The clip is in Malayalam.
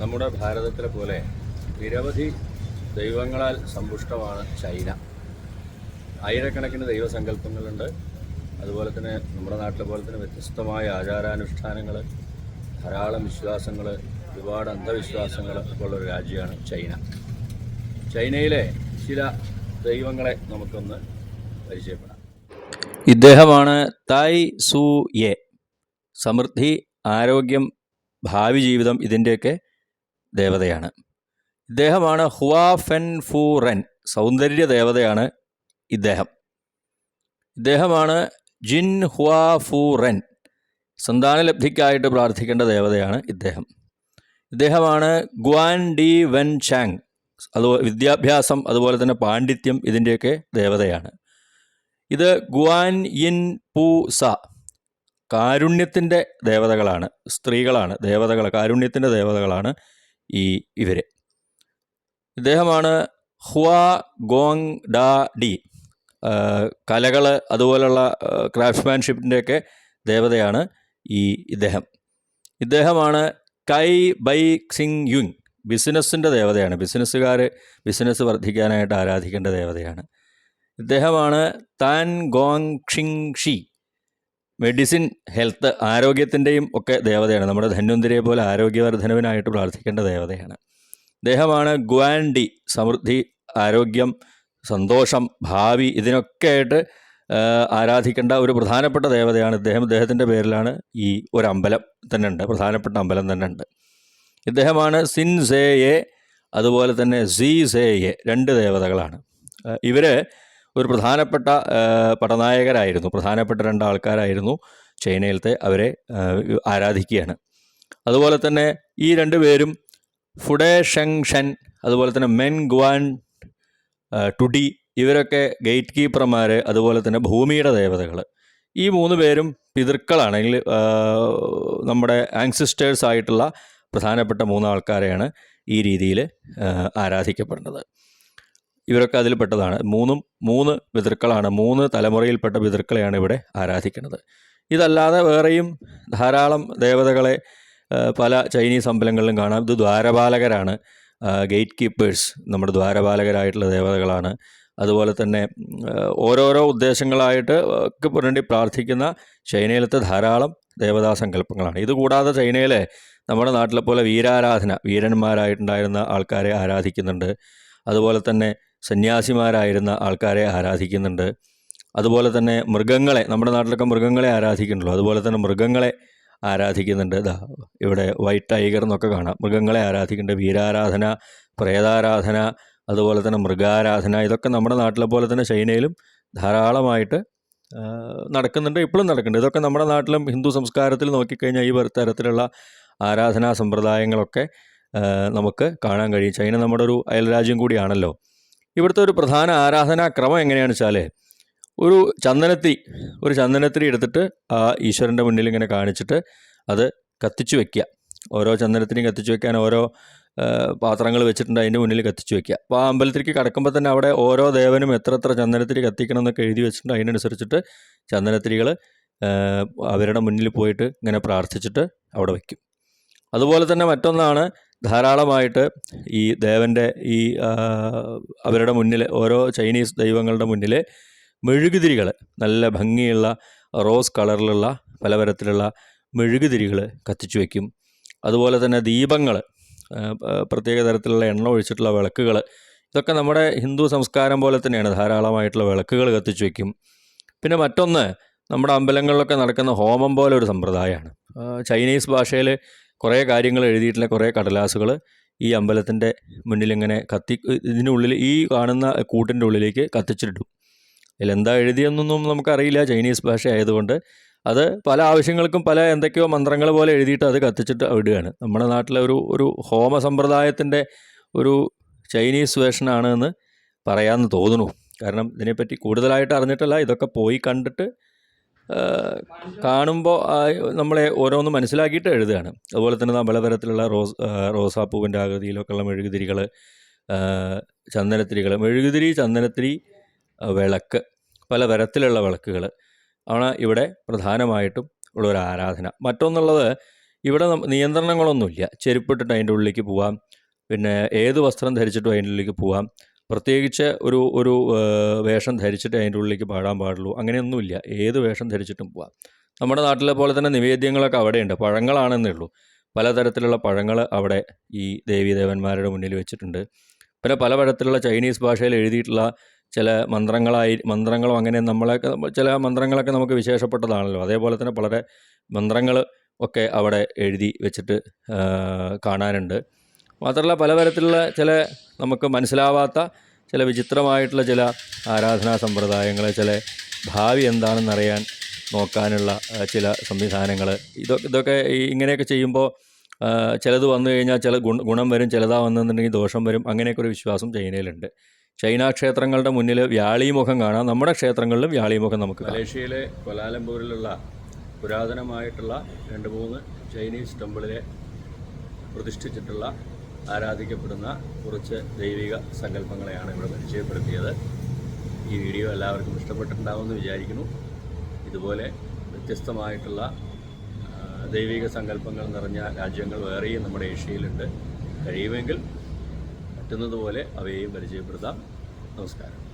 നമ്മുടെ ഭാരതത്തിലെ പോലെ നിരവധി ദൈവങ്ങളാൽ സമ്പുഷ്ടമാണ് ചൈന. ആയിരക്കണക്കിന് ദൈവസങ്കല്പങ്ങളുണ്ട്. അതുപോലെ തന്നെ നമ്മുടെ നാട്ടിലെ പോലെ തന്നെ വ്യത്യസ്തമായ ആചാരാനുഷ്ഠാനങ്ങൾ ധാരാളം വിശ്വാസങ്ങൾ ഒരുപാട് അന്ധവിശ്വാസങ്ങൾ ഉള്ള ഒരു രാജ്യമാണ് ചൈന. ചൈനയിലെ ചില ദൈവങ്ങളെ നമുക്കൊന്ന് പരിചയപ്പെടാം. ഇദ്ദേഹമാണ് തായ് സു എ സമൃദ്ധി ആരോഗ്യം ഭാവി ജീവിതം ഇതിന്റെയൊക്കെ ദേവതയാണ്. ഇദ്ദേഹമാണ് ഹുവാ ഫെൻ ഫു റെൻ സൗന്ദര്യ ദേവതയാണ് ഇദ്ദേഹം. ഇദ്ദേഹമാണ് ജിൻ ഹുവാ ഫു റെൻ സന്താനലബ്ധിക്കായിട്ട് പ്രാർത്ഥിക്കേണ്ട ദേവതയാണ് ഇദ്ദേഹം. ഇദ്ദേഹമാണ് ഗ്വാൻ ഡി വെൻ ചാങ് അത് വിദ്യാഭ്യാസം അതുപോലെ തന്നെ പാണ്ഡിത്യം ഇതിന്റെയൊക്കെ ദേവതയാണ്. ഇത് ഗ്വാൻ ഇൻ പു സ കാരുണ്യത്തിന്റെ ദേവതകളാണ് സ്ത്രീകളാണ് ദേവതകൾ കാരുണ്യത്തിന്റെ ദേവതകളാണ് ഈ ഇവരെ. ഇദ്ദേഹമാണ് ഹുവാ ഗോങ് ഡാ ഡി. കലകൾ അതുപോലുള്ള ക്രാഫ്റ്റ്സ്മാൻഷിപ്പിന്റെയൊക്കെ ദേവതയാണ് ഈ ഇദ്ദേഹം. ഇദ്ദേഹമാണ് കൈ ബൈ സിങ് യുങ് ബിസിനസ്സിന്റെ ദേവതയാണ്. ബിസിനസ്സുകാർ ബിസിനസ് വർദ്ധിക്കാനായിട്ട് ആരാധിക്കേണ്ട ദേവതയാണ്. ഇദ്ദേഹമാണ് താൻ Gong Shing Shi. Medicine health ആരോഗ്യത്തിന്റെയും ഒക്കെ ദേവതയാണ്. നമ്മുടെ ധന്വന്തിരിയെ പോലെ ആരോഗ്യവർദ്ധനവിനായിട്ട് പ്രാർത്ഥിക്കേണ്ട ദേവതയാണ്. ഇദ്ദേഹമാണ് ഗ്വാൻഡി സമൃദ്ധി ആരോഗ്യം സന്തോഷം ഭാവി ഇതിനൊക്കെ ആയിട്ട് ആരാധിക്കേണ്ട ഒരു പ്രധാനപ്പെട്ട ദേവതയാണ് ഇദ്ദേഹം. ഇദ്ദേഹത്തിന്റെ പേരിലാണ് ഈ ഒരു അമ്പലം തന്നെ ഉണ്ട് പ്രധാനപ്പെട്ട അമ്പലം തന്നെ ഉണ്ട് ഇദ്ദേഹമാണ് സിൻ സേയെ അതുപോലെ തന്നെ സീ സേയെ രണ്ട് ദേവതകളാണ്. ഇവർ ഒരു പ്രധാനപ്പെട്ട പടനായകരായിരുന്നു. പ്രധാനപ്പെട്ട രണ്ട് ആൾക്കാരായിരുന്നു ചൈനയിലത്തെ അവരെ ആരാധിക്കുകയാണ്. അതുപോലെ തന്നെ ഈ രണ്ടുപേരും ഫുഡേ ഷെങ് ഷൻ അതുപോലെ തന്നെ മെൻ ഗ്വാൻ ടുഡി ഇവരൊക്കെ ഗേറ്റ് കീപ്പർമാർ അതുപോലെ തന്നെ ഭൂമിയുടെ ദേവതകൾ ഈ മൂന്ന് പേരും പിതൃക്കളാണ്. അല്ലെങ്കിൽ നമ്മുടെ ആങ്സിസ്റ്റേഴ്സ് ആയിട്ടുള്ള പ്രധാനപ്പെട്ട മൂന്ന് ആൾക്കാരെയാണ് ഈ രീതിയിൽ ആരാധിക്കപ്പെടുന്നത്. ഇവരൊക്കെ അതിൽ പെട്ടതാണ്. മൂന്നും മൂന്ന് പിതൃക്കളാണ്. മൂന്ന് തലമുറയിൽപ്പെട്ട പിതൃക്കളെയാണ് ഇവിടെ ആരാധിക്കുന്നത്. ഇതല്ലാതെ വേറെയും ധാരാളം ദേവതകളെ പല ചൈനീസ് അമ്പലങ്ങളിലും കാണാം. ഇത് ദ്വാരപാലകരാണ്. ഗേറ്റ് കീപ്പേഴ്സ് നമ്മുടെ ദ്വാരപാലകരായിട്ടുള്ള ദേവതകളാണ്. അതുപോലെ തന്നെ ഓരോരോ ഉദ്ദേശങ്ങളായിട്ട് ഒക്കെ വേണ്ടി പ്രാർത്ഥിക്കുന്ന ചൈനയിലത്തെ ധാരാളം ദേവതാ സങ്കല്പങ്ങളാണ്. ഇതുകൂടാതെ ചൈനയിലെ നമ്മുടെ നാട്ടിലെ പോലെ വീരാരാധന വീരന്മാരായിട്ടുണ്ടായിരുന്ന ആൾക്കാരെ ആരാധിക്കുന്നുണ്ട്. അതുപോലെ തന്നെ സന്യാസിമാരായിരുന്ന ആൾക്കാരെ ആരാധിക്കുന്നുണ്ട്. അതുപോലെ തന്നെ മൃഗങ്ങളെ നമ്മുടെ നാട്ടിലൊക്കെ മൃഗങ്ങളെ ആരാധിക്കുന്നുള്ളൂ അതുപോലെ തന്നെ മൃഗങ്ങളെ ആരാധിക്കുന്നുണ്ട്. ഇതാ ഇവിടെ വൈറ്റ് ടൈഗർ എന്നൊക്കെ കാണാം. മൃഗങ്ങളെ ആരാധിക്കുന്നുണ്ട്. വീരാരാധന പ്രേതാരാധന അതുപോലെ തന്നെ മൃഗാരാധന ഇതൊക്കെ നമ്മുടെ നാട്ടിലെ പോലെ തന്നെ ചൈനയിലും ധാരാളമായിട്ട് നടക്കുന്നുണ്ട്. ഇപ്പോഴും നടക്കുന്നുണ്ട്. ഇതൊക്കെ നമ്മുടെ നാട്ടിലും ഹിന്ദു സംസ്കാരത്തിൽ നോക്കിക്കഴിഞ്ഞാൽ ഈ തരത്തിലുള്ള ആരാധനാ സമ്പ്രദായങ്ങളൊക്കെ നമുക്ക് കാണാൻ കഴിയും. ചൈന നമ്മുടെ ഒരു അയൽരാജ്യം കൂടിയാണല്ലോ. ഇവിടുത്തെ ഒരു പ്രധാന ആരാധനാ ക്രമം എങ്ങനെയാണെന്ന് വെച്ചാൽ ഒരു ചന്ദനത്തിരി ഒരു ചന്ദനത്തിരി എടുത്തിട്ട് ആ ഈശ്വരന്റെ മുന്നിൽ ഇങ്ങനെ കാണിച്ചിട്ട് അത് കത്തിച്ചു വെക്കുക. ഓരോ ചന്ദനത്തിനെയും കത്തിച്ചു വെക്കാൻ ഓരോ പാത്രങ്ങൾ വെച്ചിട്ടുണ്ട് അതിന്റെ മുന്നിൽ കത്തിച്ചു വെക്കുക. അപ്പോൾ ആ അമ്പലത്തിലേക്ക് കടക്കുമ്പോൾ തന്നെ അവിടെ ഓരോ ദേവനും എത്ര എത്ര ചന്ദനത്തിരി കത്തിക്കണം എന്നൊക്കെ എഴുതി വെച്ചിട്ടുണ്ട്. അതിനനുസരിച്ചിട്ട് ചന്ദനത്തിരികൾ അവരുടെ മുന്നിൽ പോയിട്ട് ഇങ്ങനെ പ്രാർത്ഥിച്ചിട്ട് അവിടെ വയ്ക്കും അതുപോലെ തന്നെ മറ്റൊന്നാണ് ധാരാളമായിട്ട് ഈ ദേവന്റെ ഈ അവരുടെ മുന്നിൽ ഓരോ ചൈനീസ് ദൈവങ്ങളുടെ മുന്നിൽ മെഴുകുതിരികൾ നല്ല ഭംഗിയുള്ള റോസ് കളറിലുള്ള പലതരത്തിലുള്ള മെഴുകുതിരികൾ കത്തിച്ചു വയ്ക്കും അതുപോലെ തന്നെ ദീപങ്ങൾ പ്രത്യേക തരത്തിലുള്ള എണ്ണ ഒഴിച്ചിട്ടുള്ള വിളക്കുകൾ ഇതൊക്കെ നമ്മുടെ ഹിന്ദു സംസ്കാരം പോലെ തന്നെയാണ്. ധാരാളമായിട്ടുള്ള വിളക്കുകൾ കത്തിച്ചു വയ്ക്കും പിന്നെ മറ്റൊന്ന് നമ്മുടെ അമ്പലങ്ങളിലൊക്കെ നടക്കുന്ന ഹോമം പോലെ ഒരു സമ്പ്രദായമാണ്. ചൈനീസ് ഭാഷയിൽ കുറേ കാര്യങ്ങൾ എഴുതിയിട്ടുള്ള കുറേ കടലാസുകൾ ഈ അമ്പലത്തിന്റെ മുന്നിലിങ്ങനെ കത്തി ഇതിനുള്ളിൽ ഈ കാണുന്ന കൂട്ടിന്റെ ഉള്ളിലേക്ക് കത്തിച്ചിട്ടു. ഇതിലെന്താ എഴുതിയെന്നൊന്നും നമുക്കറിയില്ല ചൈനീസ് ഭാഷ ആയതുകൊണ്ട്. അത് പല ആവശ്യങ്ങൾക്കും പല എന്തൊക്കെയോ മന്ത്രങ്ങൾ പോലെ എഴുതിയിട്ട് അത് കത്തിച്ചിട്ട് വിടുകയാണ്. നമ്മുടെ നാട്ടിലെ ഒരു ഒരു ഹോമ സമ്പ്രദായത്തിന്റെ ഒരു ചൈനീസ് വേഷനാണ് എന്ന് പറയാമെന്ന് തോന്നുന്നു. കാരണം ഇതിനെപ്പറ്റി കൂടുതലായിട്ട് അറിഞ്ഞിട്ടല്ല ഇതൊക്കെ പോയി കണ്ടിട്ട് കാണുമ്പോൾ നമ്മളെ ഓരോന്ന് മനസ്സിലാക്കിയിട്ട് എഴുതുകയാണ്. അതുപോലെ തന്നെ പലതരത്തിലുള്ള റോസ് റോസാപ്പൂവിന്റെ ആകൃതിയിലൊക്കെയുള്ള മെഴുകുതിരികൾ ചന്ദനത്തിരികൾ മെഴുകുതിരി ചന്ദനത്തിരി വിളക്ക് പലതരത്തിലുള്ള വിളക്കുകൾ ആണ് ഇവിടെ പ്രധാനമായിട്ടും ഉള്ള ഒരു ആരാധന. മറ്റൊന്നുള്ളത് ഇവിടെ നിയന്ത്രണങ്ങളൊന്നുമില്ല. ചെരുപ്പിട്ടിട്ട് അതിന്റെ ഉള്ളിലേക്ക് പോവാം. പിന്നെ ഏത് വസ്ത്രം ധരിച്ചിട്ടും അതിന്റെ ഉള്ളിലേക്ക് പോവാം. പ്രത്യേകിച്ച് ഒരു ഒരു വേഷം ധരിച്ചിട്ട് അതിന്റെ ഉള്ളിലേക്ക് പാടാൻ പാടുള്ളൂ. അങ്ങനെയൊന്നുമില്ല. ഏത് വേഷം ധരിച്ചിട്ടും പോവാം. നമ്മുടെ നാട്ടിലെ പോലെ തന്നെ നിവേദ്യങ്ങളൊക്കെ അവിടെയുണ്ട്. പഴങ്ങളാണെന്നേ ഉള്ളൂ. പലതരത്തിലുള്ള പഴങ്ങൾ അവിടെ ഈ ദേവീദേവന്മാരുടെ മുന്നിൽ വെച്ചിട്ടുണ്ട്. പിന്നെ പല തരത്തിലുള്ള ചൈനീസ് ഭാഷയിൽ എഴുതിയിട്ടുള്ള ചില മന്ത്രങ്ങളായി മന്ത്രങ്ങളും അങ്ങനെ നമ്മളൊക്കെ ചില മന്ത്രങ്ങളൊക്കെ നമുക്ക് വിശേഷപ്പെട്ടതാണല്ലോ. അതേപോലെ തന്നെ വളരെ മന്ത്രങ്ങൾ ഒക്കെ അവിടെ എഴുതി വെച്ചിട്ട് കാണാനുണ്ട്. മാത്രമല്ല പലതരത്തിലുള്ള ചില നമുക്ക് മനസ്സിലാവാത്ത ചില വിചിത്രമായിട്ടുള്ള ചില ആരാധനാ സമ്പ്രദായങ്ങൾ ചില ഭാവി എന്താണെന്നറിയാൻ നോക്കാനുള്ള ചില സംവിധാനങ്ങൾ ഇതൊക്കെ ഇതൊക്കെ ഇങ്ങനെയൊക്കെ ചെയ്യുമ്പോൾ ചിലത് വന്നു കഴിഞ്ഞാൽ ചില ഗുണ ഗുണം വരും ചിലതാ വന്നെന്നുണ്ടെങ്കിൽ ദോഷം വരും. അങ്ങനെയൊക്കെ ഒരു വിശ്വാസം ചൈനയിലുണ്ട്. ചൈന ക്ഷേത്രങ്ങളുടെ മുന്നിൽ വ്യാളീമുഖം കാണാം. നമ്മുടെ ക്ഷേത്രങ്ങളിലും വ്യാളീമുഖം നമുക്ക് മലേഷ്യയിലെ കൊലാലംപൂരിലുള്ള പുരാതനമായിട്ടുള്ള രണ്ട് മൂന്ന് ചൈനീസ് ടെമ്പിളിലെ പ്രതിഷ്ഠിച്ചിട്ടുള്ള ആരാധിക്കപ്പെടുന്ന കുറച്ച് ദൈവിക സങ്കല്പങ്ങളെയാണ് ഇവിടെ പരിചയപ്പെടുത്തിയത്. ഈ വീഡിയോ എല്ലാവർക്കും ഇഷ്ടപ്പെട്ടിട്ടുണ്ടാവുമെന്ന് വിചാരിക്കുന്നു. ഇതുപോലെ വ്യത്യസ്തമായിട്ടുള്ള ദൈവിക സങ്കല്പങ്ങൾ നിറഞ്ഞ രാജ്യങ്ങൾ വേറെയും നമ്മുടെ ഏഷ്യയിലുണ്ട്. കഴിയുമെങ്കിൽ പറ്റുന്നതുപോലെ അവയെയും പരിചയപ്പെടുത്താം. നമസ്കാരം.